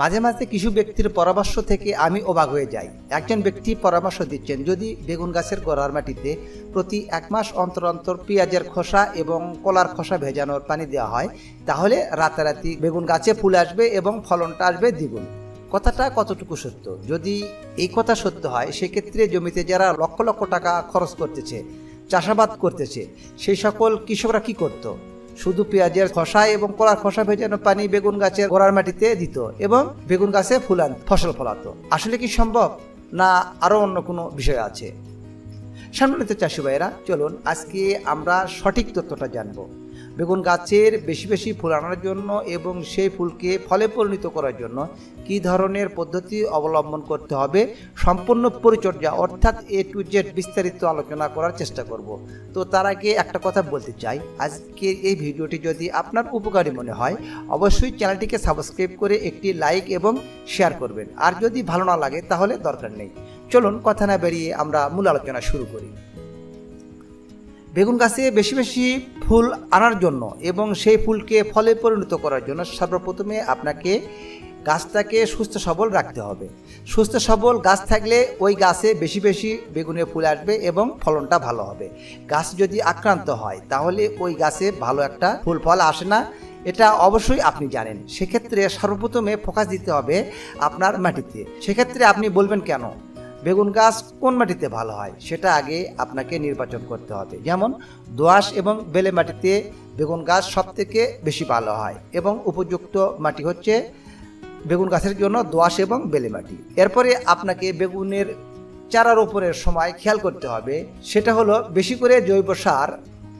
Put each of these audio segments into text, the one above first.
মাঝে মাঝে কিছু ব্যক্তির পরামর্শ থেকে আমি অবাক হয়ে যাই। একজন ব্যক্তি পরামর্শ দিচ্ছেন, যদি বেগুন গাছের গোড়ার মাটিতে প্রতি এক মাস অন্তর অন্তর পেঁয়াজের খোসা এবং কলার খোসা ভেজানোর পানি দেওয়া হয়, তাহলে রাতারাতি বেগুন গাছে ফুল আসবে এবং ফলনটা আসবে দ্বিগুণ। কথাটা কতটুকু সত্য? যদি এই কথা সত্য হয়, সেক্ষেত্রে জমিতে যারা লক্ষ লক্ষ টাকা খরচ করতেছে, চাষাবাদ করতেছে, সেই সকল কৃষকরা কি করত? শুধু পেঁয়াজের খোসা এবং কলার খোসা ভেজানো পানি বেগুন গাছের গোড়ার মাটিতে দিত এবং বেগুন গাছে ফুলান ফসল ফলাতো আসলে কি সম্ভব? না, আরও অন্য কোনো বিষয় আছে। সম্মানিত চাষি ভাইয়েরা, চলুন আজকে আমরা সঠিক তথ্যটা জানব। বেগুন গাছের বেশি বেশি ফুল আনার জন্য এবং সেই ফুলকে ফলে পরিণত করার জন্য কি ধরনের পদ্ধতি অবলম্বন করতে হবে, সম্পূর্ণ পরিচর্যা অর্থাৎ এ টু জেড বিস্তারিত আলোচনা করার চেষ্টা করব। তো তার আগে একটা কথা বলতে চাই। আজকের এই ভিডিওটি যদি আপনার উপকারী মনে হয়, অবশ্যই চ্যানেলটিকে সাবস্ক্রাইব করে একটি লাইক এবং শেয়ার করবেন। আর যদি ভালো না লাগে, তাহলে দরকার নেই। চলুন, কথা না বেরিয়ে আমরা মূল আলোচনা শুরু করি। বেগুন গাছে বেশি বেশি ফুল আনার জন্য এবং সেই ফুলকে ফলে পরিণত করার জন্য সর্বপ্রথমে আপনাকে গাছটাকে সুস্থ সবল রাখতে হবে। সুস্থ সবল গাছ থাকলে ওই গাছে বেশি বেশি বেগুনের ফুল আসবে এবং ফলনটা ভালো হবে। গাছ যদি আক্রান্ত হয় তাহলে ওই গাছে ভালো একটা ফুল ফল আসে না, এটা অবশ্যই আপনি জানেন। সেক্ষেত্রে সর্বপ্রথমে ফোকাস দিতে হবে আপনার মাটিতে। সেক্ষেত্রে আপনি বলবেন কেন? বেগুন গাছ কোন মাটিতে ভালো হয়? সেটা আগে আপনাকে নির্বাচন করতে হবে। যেমন দোআঁশ এবং বেলে মাটিতে বেগুন গাছ সব থেকে বেশি ভালো হয় এবং উপযুক্ত মাটি হচ্ছে বেগুন গাছের জন্য দোআঁশ এবং বেলে মাটি। এরপরে আপনাকে বেগুনের চারা রোপণের সময় খেয়াল করতে হবে। সেটা হলো বেশি করে জৈব সার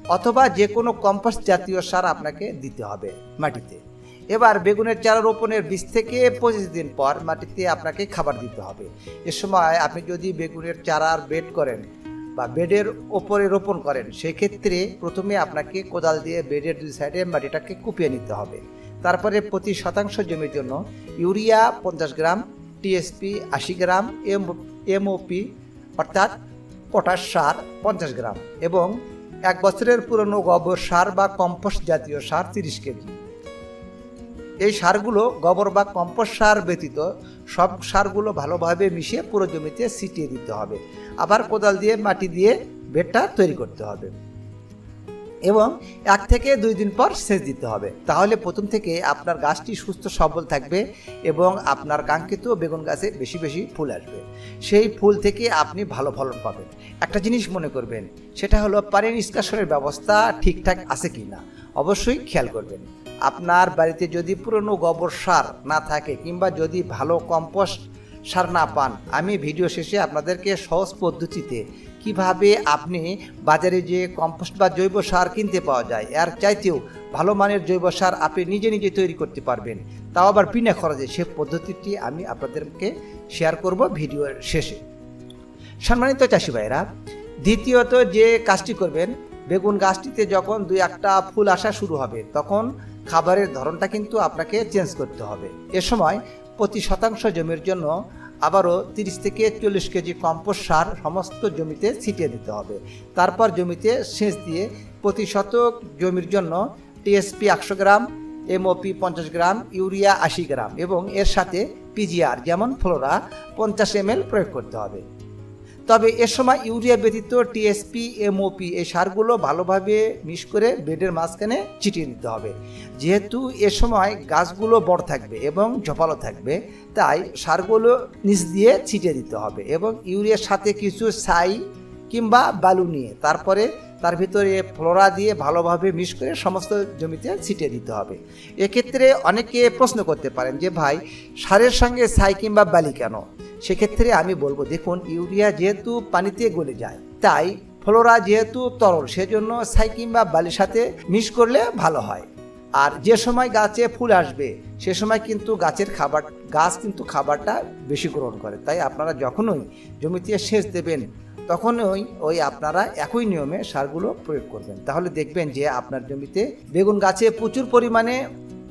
অথবা যে কোনো কম্পোস্ট জাতীয় সার আপনাকে দিতে হবে মাটিতে। এবার বেগুনের চারা রোপণের বিশ থেকে পঁচিশ দিন পর মাটিতে আপনাকে খাবার দিতে হবে। এ সময় আপনি যদি বেগুনের চারার বেড করেন বা বেডের ওপরে রোপণ করেন, সেক্ষেত্রে প্রথমে আপনাকে কোদাল দিয়ে বেডের দুই সাইডে মাটিটাকে কুপিয়ে নিতে হবে। তারপরে প্রতি শতাংশ জমির জন্য ইউরিয়া পঞ্চাশ গ্রাম, টিএসপি আশি গ্রাম, এম, এমওপি অর্থাৎ পটাশ সার পঞ্চাশ গ্রাম এবং এক বছরের পুরনো গোবর সার বা কম্পোস্ট জাতীয় সার তিরিশ কেজি। এই সারগুলো গোবর বা কম্পোস্ট সার ব্যতীত সব সারগুলো ভালোভাবে মিশিয়ে পুরো জমিতে ছিটিয়ে দিতে হবে। আবার কোদাল দিয়ে, মাটি দিয়ে বেডটা তৈরি করতে হবে। এবং এক থেকে দুই দিন পর সেচ দিতে হবে। তাহলে প্রথম থেকে আপনার গাছটি সুস্থ, সবল থাকবে এবং আপনার কাঙ্ক্ষিত বেগুন গাছে বেশি বেশি ফুল আসবে। সেই ফুল থেকে আপনি ভালো ফলন পাবেন। একটা জিনিস মনে করবেন, সেটা হলো পানি নিষ্কাশনের ব্যবস্থা ঠিকঠাক আছে কি না অবশ্যই খেয়াল করবেন। আপনার বাড়িতে যদি পুরনো গোবর সার না থাকে কিংবা যদি ভালো কম্পোস্ট সার না পান, আমি ভিডিও শেষে আপনাদেরকে সহজ পদ্ধতিতে কীভাবে আপনি বাজারে যে কম্পোস্ট বা জৈব সার কিনতে পাওয়া যায়, এর চাইতেও ভালো মানের জৈব সার আপনি নিজে নিজে তৈরি করতে পারবেন। তাও আবার বিনা খরচে সে পদ্ধতিটি আমি আপনাদেরকে শেয়ার করব ভিডিওর শেষে। সম্মানিত চাষি ভাইরা দ্বিতীয়ত যে কাজটি করবেন বেগুন গাছটিতে যখন দুই একটা ফুল আসা শুরু হবে, তখন খাবারের ধরনটা কিন্তু আপনাকে চেঞ্জ করতে হবে। এ সময় প্রতি শতাংশ জমির জন্য আবারও তিরিশ থেকে চল্লিশ কেজি কম্পোস্ট সার সমস্ত জমিতে ছিটিয়ে দিতে হবে। তারপর জমিতে সেচ দিয়ে প্রতি শতক জমির জন্য টিএসপি একশো গ্রাম এমওপি পঞ্চাশ গ্রাম, ইউরিয়া আশি গ্রাম এবং এর সাথে পিজিআর যেমন ফ্লোরা পঞ্চাশ এম প্রয়োগ করতে হবে। তবে এ সময় ইউরিয়া ব্যতীত টিএসপি এমওপি এই সারগুলো ভালোভাবে মিশ করে বেডের মাঝখানে চিটিয়ে দিতে হবে। যেহেতু এ সময় গাছগুলো বড় থাকবে এবং ঝোপালো থাকবে, তাই সারগুলো নিচ দিয়ে ছিটিয়ে দিতে হবে এবং ইউরিয়ার সাথে কিছু ছাই কিংবা বালু নিয়ে তারপরে তার ভিতরে ফ্লোরা দিয়ে ভালোভাবে মিশ করে সমস্ত জমিতে ছিটিয়ে দিতে হবে। এক্ষেত্রে অনেকে প্রশ্ন করতে পারেন যে, ভাই, সারের সঙ্গে ছাই কিংবা বালি কেন? সেক্ষেত্রে আমি বলব, দেখুন, ইউরিয়া যেহেতু পানিতে গলে যায়, তাই ফ্লোরা যেহেতু তরল, সেজন্য ছাই বা বালির সাথে মিশ করলে ভালো হয়। আর যে সময় গাছে ফুল আসবে, সে সময় কিন্তু গাছের খাবার, গাছ কিন্তু খাবারটা বেশি গ্রহণ করে। তাই আপনারা যখনই জমিতে সেচ দেবেন, তখনই ওই আপনারা একই নিয়মে সারগুলো প্রয়োগ করবেন। তাহলে দেখবেন যে আপনার জমিতে বেগুন গাছে প্রচুর পরিমাণে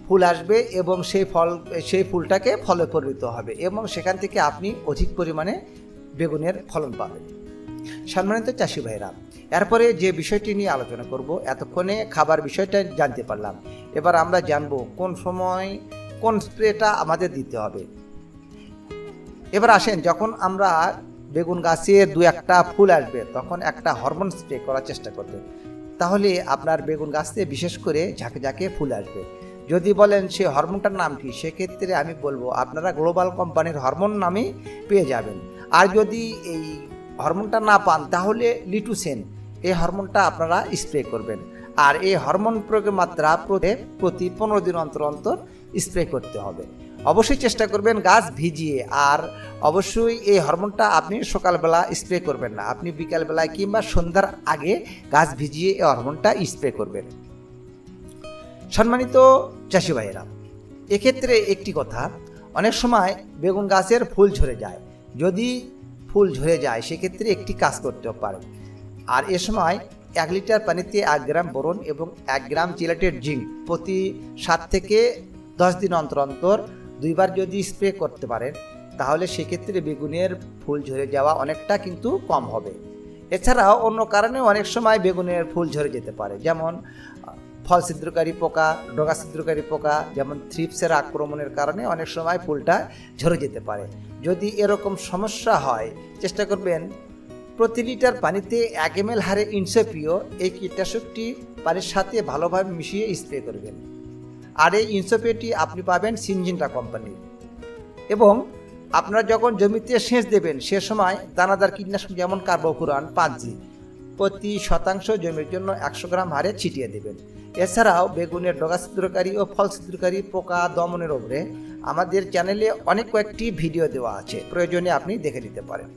ফুল আসবে এবং সেই ফল, সেই ফুলটাকে ফলে পরিণত হবে এবং সেখান থেকে আপনি অধিক পরিমাণে বেগুনের ফলন পাবেন। সম্মানিত চাষি ভাইরা এরপরে যে বিষয়টি নিয়ে আলোচনা করব, এতক্ষণে খাবার বিষয়টা জানতে পারলাম। এবার আমরা জানব কোন সময় কোন স্প্রেটা আমাদের দিতে হবে। এবার আসেন, যখন আমরা বেগুন গাছে দু একটা ফুল আসবে, তখন একটা হরমোন স্প্রে করার চেষ্টা করবেন। তাহলে আপনার বেগুন গাছে বিশেষ করে ঝাঁকে ঝাঁকে ফুল আসবে। যদি বলেন সে হরমোনটার নাম কি, সেক্ষেত্রে আমি বলব, আপনারা গ্লোবাল কোম্পানির হরমোন নামে পেয়ে যাবেন। আর যদি এই হরমোনটা না পান, তাহলে লিটুসেন, এই হরমোনটা আপনারা স্প্রে করবেন। আর এই হরমোন প্রয়োগের মাত্রা প্রতি- পনেরো দিন অন্তর অন্তর স্প্রে করতে হবে। অবশ্যই চেষ্টা করবেন গাছ ভিজিয়ে, আর অবশ্যই এই হরমোনটা আপনি সকালবেলা স্প্রে করবেন না। আপনি বিকালবেলায় কিংবা সন্ধ্যার আগে গাছ ভিজিয়ে এই হরমোনটা স্প্রে করবেন। সম্মানিত চাষি ভাইয়েরা। এক্ষেত্রে একটি কথা, অনেক সময় বেগুন গাছের ফুল ঝরে যায়। যদি ফুল ঝরে যায়, সেক্ষেত্রে একটি কাজ করতে পারেন আর এ সময় এক লিটার পানিতে এক গ্রাম বোরন এবং এক গ্রাম চিলেটেড জিঙ্ক প্রতি সাত থেকে দশ দিন অন্তর অন্তর দুইবার যদি স্প্রে করতে পারেন, তাহলে সেক্ষেত্রে বেগুনের ফুল ঝরে যাওয়া অনেকটা কিন্তু কম হবে। এছাড়াও অন্য কারণে অনেক সময় বেগুনের ফুল ঝরে যেতে পারে। যেমন ফল ছিদ্রকারী পোকা, ডগা ছিদ্রকারী পোকা, যেমন থ্রিপসের আক্রমণের কারণে অনেক সময় ফুলটা ঝরে যেতে পারে। যদি এরকম সমস্যা হয়, চেষ্টা করবেন প্রতি লিটার পানিতে এক এম এল হারে ইনসেপিও এই কীটনাশকটি পানির সাথে ভালোভাবে মিশিয়ে স্প্রে করবেন। আর এই ইনসোপিওটি আপনি পাবেন সিনজিনটা কোম্পানির। এবং আপনারা যখন জমিতে সেচ দেবেন, সে সময় দানাদার কীটনাশক যেমন কার্বোফুরান পাঁচ জি প্রতি শতাংশ জমির জন্য একশো গ্রাম হারে ছিটিয়ে দেবেন। এছাড়াও বেগুনের ডগা ছিদ্রকারী ও ফল ছিদ্রকারী পোকা দমনের ওপরে আমাদের চ্যানেলে অনেক কয়েকটি ভিডিও দেওয়া আছে। প্রয়োজনে আপনি দেখে নিতে পারেন।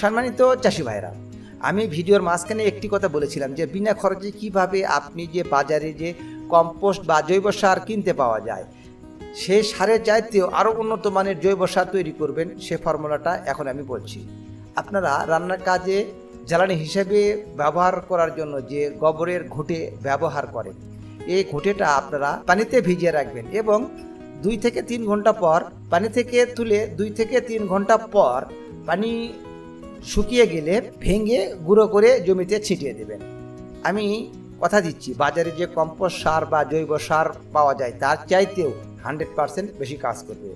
সম্মানিত চাষি ভাইরা আমি ভিডিওর মাঝখানে একটি কথা বলেছিলাম যে বিনা খরচে কীভাবে আপনি যে বাজারে যে কম্পোস্ট বা জৈব সার কিনতে পাওয়া যায় সেই সারের চাইতেও আরও উন্নত মানের জৈব সার তৈরি করবেন, সে ফর্মুলাটা এখন আমি বলছি। আপনারা রান্নার কাজে জ্বালানি হিসেবে ব্যবহার করার জন্য যে গোবরের ঘুঁটে ব্যবহার করেন, এই ঘুঁটেটা আপনারা পানিতে ভিজিয়ে রাখবেন এবং দুই থেকে তিন ঘণ্টা পর পানি থেকে তুলে দুই থেকে তিন ঘণ্টা পর পানি শুকিয়ে গেলে ভেঙে গুঁড়ো করে জমিতে ছিটিয়ে দেবেন। আমি কথা দিচ্ছি, বাজারে যে কম্পোস্ট সার বা জৈব সার পাওয়া যায় তার চাইতেও হান্ড্রেড পার্সেন্ট বেশি কাজ করবে।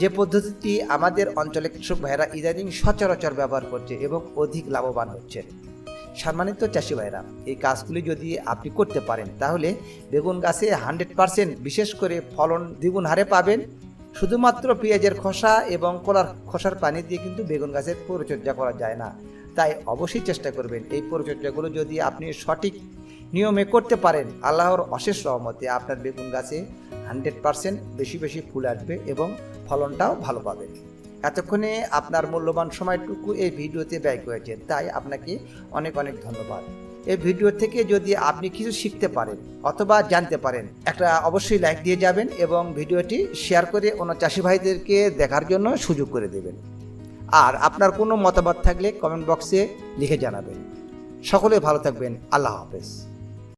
যে পদ্ধতিটি আমাদের অঞ্চলে কৃষক ভাইরা ইদানিং সচরাচর ব্যবহার করছে এবং অধিক লাভবান হচ্ছে। সম্মানিত চাষি ভাইরা এই কাজগুলি যদি আপনি করতে পারেন, তাহলে বেগুন গাছে হান্ড্রেড পার্সেন্ট বিশেষ করে ফলন দ্বিগুণ হারে পাবেন। শুধুমাত্র পেঁয়াজের খোসা এবং কলার খোসার পানি দিয়ে কিন্তু বেগুন গাছের পরিচর্যা করা যায় না। তাই অবশ্যই চেষ্টা করবেন এই পরিচর্যাগুলো যদি আপনি সঠিক নিয়মে করতে পারেন। আল্লাহর অশেষ রহমতে আপনার বেগুন গাছে হান্ড্রেড পার্সেন্ট বেশি বেশি ফুল আসবে এবং ফলনটাও ভালো পাবেন। এতক্ষণে আপনার মূল্যবান সময়টুকু এই ভিডিওতে ব্যয় করেছেন, তাই আপনাকে অনেক অনেক ধন্যবাদ। এই ভিডিও থেকে যদি আপনি কিছু শিখতে পারেন অথবা জানতে পারেন, একটা অবশ্যই লাইক দিয়ে যাবেন এবং ভিডিওটি শেয়ার করে অন্য চাষি ভাইদেরকে দেখার জন্য সুযোগ করে দেবেন। আর আপনার কোনো মতামত থাকলে কমেন্ট বক্সে লিখে জানাবেন। সকলে ভালো থাকবেন। আল্লাহ হাফেজ।